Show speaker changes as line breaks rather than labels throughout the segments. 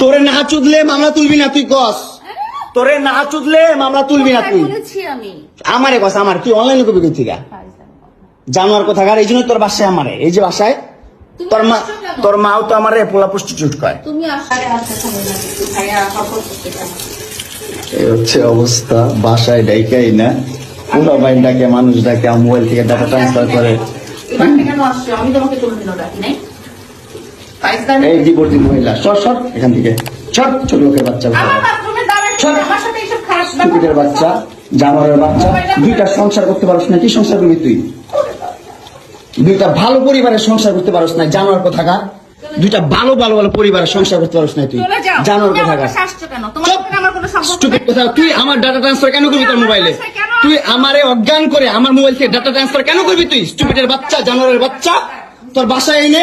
তোরে না চুদলে মামলা তুলবি না তুই কস। তোরে না চুদলে মামলা তুলবি না তুই। আমারে কস আমার। কি অনলাইনে কবি কই থেকে জানোয়ার কোথাকার এই জন্য তোর বাসায় আমারে। এই যে বাসায় তোর মা তোর মাও তো আমারে পোলা প্রস্টিটিউট কয়।
তুমি আচ্ছা
এই হচ্ছে অবস্থা। বাসায় ডাইকাই না। পুরো বাইন ডাকে মানুষ ডাকে মোবাইল থেকে ডাটা ট্রান্সফার করে।
কেন আসছো? আমি তোমাকে ডাকি নাই।
এই ডিপোর্টি মহিলা সর সর এখান থেকে। সর ছোট লোকের বাচ্চা।
আমার বাথরুমে দাঁড়ায়
চল।
আমার সাথে এইসব খারাপ
স্টুপিডের বাচ্চা জানোয়ারের বাচ্চা দুইটা সংসার করতে পারছ না কি সংসার করবি তুই? দুইটা ভালো পরিবারের সংসার করতে পারছ না জানোয়ার কোথাকার দুইটা ভালো ভালো ভালো পরিবারের সংসার করতে পারছ না তুই। জানোয়ার কোথাকার তুই আমার ডাটা ট্রান্সফার কেন করবি তোর মোবাইলে তুই আমারে অজ্ঞান করে আমার মোবাইল থেকে ডাটা ট্রান্সফার কেন করবি তুই? স্টুপিডের বাচ্চা জানোয়ারের বাচ্চা তোর বাসায় এনে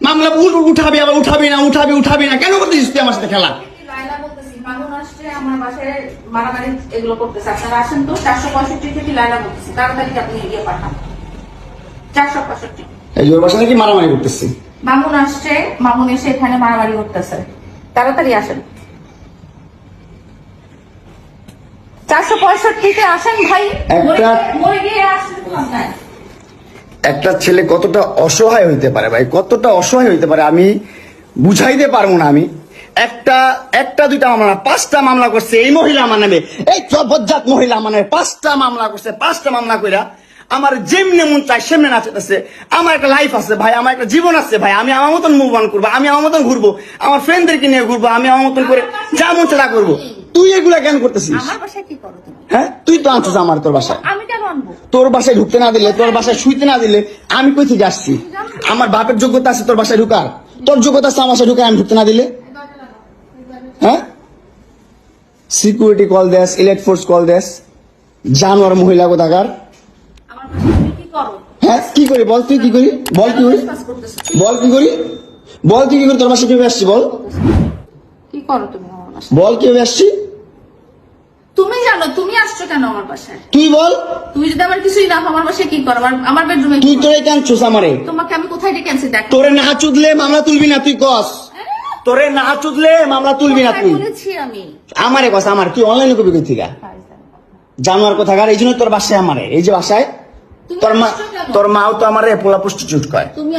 মামলা উঠাবি আবার উঠাবি না উঠাবি উঠাবি না কেন করতেছিস তুই আমার সাথে খেলা
মামুন আসছে, মারামারি করতেছে। আপনারা আসেন তো, 465 থেকে লায়লা বলতেছি। তাড়াতাড়ি আপনি পাঠান। 465
এই যে ওর বাসা নাকি মারামারি করতেছি
মামুন আসছে মামুন এসে এখানে মারামারি করতেছে তাড়াতাড়ি আসেন চারশো পঁয়ষট্টিতে আসেন ভাই
একটা-
মরে- গিয়ে নাই।
একটা ছেলে কতটা অসহায় হইতে পারে ভাই? কতটা অসহায় হইতে পারে আমি বুঝাইতে পারব না আমি। একটা একটা দুইটা মামলা পাঁচটা মামলা করছে এই মহিলা আমার নামে। এই জবজ্জাত মহিলা আমার নামে পাঁচটা মামলা করছে পাঁচটা মামলা কইরা। আমার যেমনে মন চাই সেমনে নাচতেছে আমার একটা লাইফ আছে ভাই আমার একটা জীবন আছে ভাই। আমি আমার মতন মুভ অন করব আমি আমার মতন ঘুরবো আমার ফ্রেন্ডদেরকে নিয়ে ঘুরবো আমি আমার মতন করে যা মন চাই করব। তুই এগুলা কেন করতেছিস? হ্যাঁ? তুই তো আনছিস আমার তোর বাসায়।
আমি
তোর বাসায় ঢুকতে না দিলে তোর বাসায় শুইতে না দিলে আমি কই থেকে আসছি? আমার বাপের যোগ্যতা আছে তোর বাসায় ঢুকার। তোর যোগ্যতা আছে আমার বাসায় ঢুকার আমি ঢুকতে না দিলে? হ্যাঁ? সিকিউরিটি কল দেস ইলেক্ট ফোর্স কল দেস। জানোয়ার মহিলা কোথাকার? হ্যাঁ? কি করি? বল তুই কি করি? বল কি করি? বল কি করি? বল তুই কি করি? তোর বাসায় কীভাবে আসছি বল?
কি করো তুমি
বল কীভাবে আসছি?
তুমি তুমি আসছো কেন আমার বাসায়?
তুই বল।
তুমি যদি আমার কিছুই না আমার বাসায় কি করো? আমার আমার বেডরুমে
তুই তোরে কেন চুস আমারে?
তোমাকে আমি কোথায় ডেকে আনছি দেখ।
তোরে না চুদলে মামলা তুলবি না তুই কস। তোরে না চুদলে মামলা তুলবি না তুই।
বলেছি আমি।
আমারে কস আমার। কি অনলাইনে কবি কই থেকে জানোয়ার কোথাকার এই জন্য তোর বাসায় আমারে। এই যে বাসায় তোর মা তোর মাও তো আমারে পোলা পুষ্টি প্রস্টিটিউট কয়।
তুমি